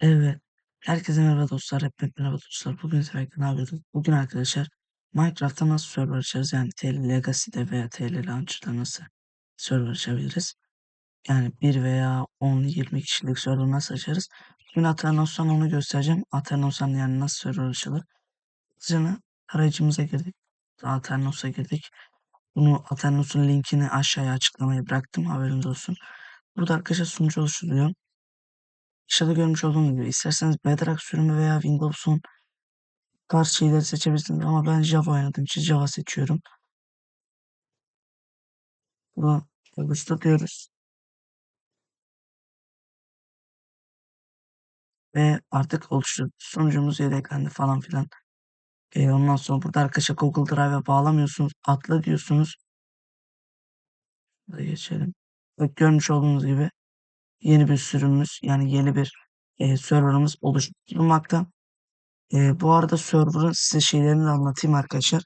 Evet. Herkese merhaba dostlar. Hep merhaba dostlar. Bugün sizlerle ne yapıyoruz? Bugün arkadaşlar Minecraft'ta nasıl server açarız? Yani TL Legacy'de veya TL Launcher'da nasıl server açabiliriz? Yani 1 veya 10, 20 kişilik server nasıl açarız? Bugün Aternos'tan onu göstereceğim. Aternos'tan yani nasıl server açılır? Hızlıca arayüzümüze girdik. Aternos'a girdik. Bunu Aternos'un linkini aşağıya açıklamaya bıraktım. Haberiniz olsun. Burada arkadaşlar sunucu oluşturuyor. Aşağıda görmüş olduğunuz gibi isterseniz Bedrock sürümü veya Windows'un tarz şeyleri seçebilirsiniz ama ben Java oynadığım için Java seçiyorum. Burada oluştur diyoruz. Ve artık oluştu. Sunucumuz yedeklendi falan filan. E, ondan sonra burada arkadaşlar Google Drive'a bağlamıyorsunuz. Atla diyorsunuz. Burada geçelim. Bak görmüş olduğunuz gibi yeni bir sürümümüz yani yeni bir e, serverımız oluşturulmakta. E, bu arada server'ın size şeylerini de anlatayım arkadaşlar.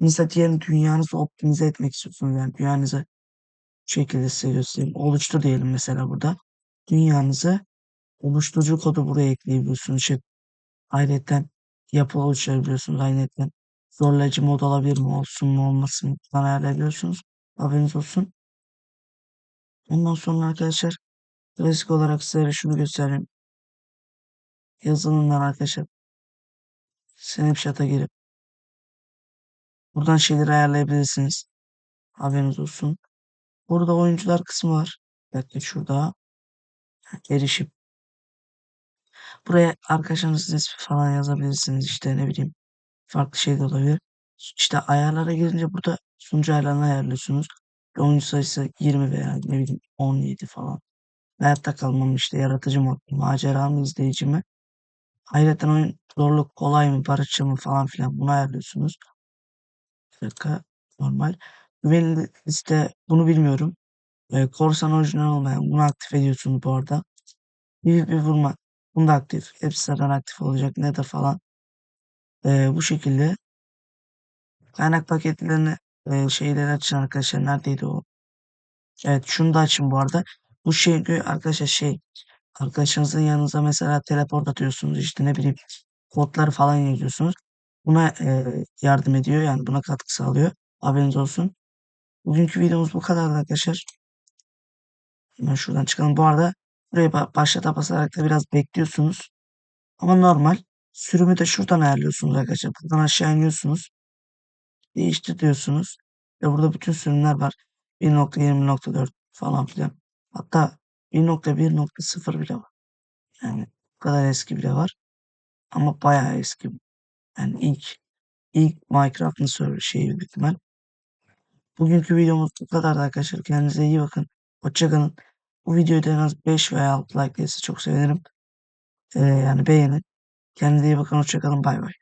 Mesela diyelim dünyanızı optimize etmek istiyorsunuz. Yani dünyanızı şu şekilde size göstereyim. Oluştur diyelim mesela burada. Dünyanızı oluşturucu kodu buraya ekleyebiliyorsunuz. İşte ayrıca yapı oluşturabiliyorsunuz. Ayrıca zorlayıcı mod olabilir mi olsun mu olmasın mı ayarlayabiliyorsunuz. Haberiniz olsun. Ondan sonra arkadaşlar klasik olarak size şunu göstereyim. Yazılımdan arkadaşlar Snapchat'a girip buradan şeyleri ayarlayabilirsiniz. Haberiniz olsun. Burada oyuncular kısmı var. Belki şurada erişim. Buraya arkadaşlarınızın ismi falan yazabilirsiniz. İşte ne bileyim farklı şey de olabilir. İşte ayarlara girince burada sunucu ayarlarını ayarlıyorsunuz. Oyuncu sayısı 20 veya ne bileyim 17 falan. Hayatta kalmam işte yaratıcı mod, macera mı izleyici mi? Ayrıca oyun zorluk kolay mı, barışçı mı falan filan bunu ayarlıyorsunuz. Bir normal. Güvenilir liste bunu bilmiyorum. E, korsan orijinal olmayan bunu aktif ediyorsunuz bu arada. Bir, bir vurma. Bunu da aktif. Hepsi zaten aktif olacak. Ne de falan. E, bu şekilde kaynak paketlerini e, şeyleri açın arkadaşlar. Neredeydi o? Evet şunu da açın bu arada. Bu şey arkadaşlar şey arkadaşınızın yanınıza mesela teleport atıyorsunuz işte ne bileyim kodları falan yazıyorsunuz. Buna e, yardım ediyor yani buna katkı sağlıyor. Haberiniz olsun. Bugünkü videomuz bu kadar arkadaşlar. Hemen şuradan çıkalım. Bu arada buraya başlata basarak da biraz bekliyorsunuz. Ama normal. Sürümü de şuradan ayarlıyorsunuz arkadaşlar. Buradan aşağı iniyorsunuz. Değiştir diyorsunuz. Ve burada bütün sürümler var. 1.20.4 falan filan. Hatta 1.1.0 bile var. Yani bu kadar eski bile var. Ama bayağı eski. Yani ilk ilk Minecraft'ın server şeyi ihtimal. Bugünkü videomuz bu kadar arkadaşlar. Kendinize iyi bakın. Hoşçakalın. Bu videoyu da en az 5 veya 6 like gelirse çok sevinirim. Ee, yani beğenin. Kendinize iyi bakın. Hoşçakalın. Bay bay.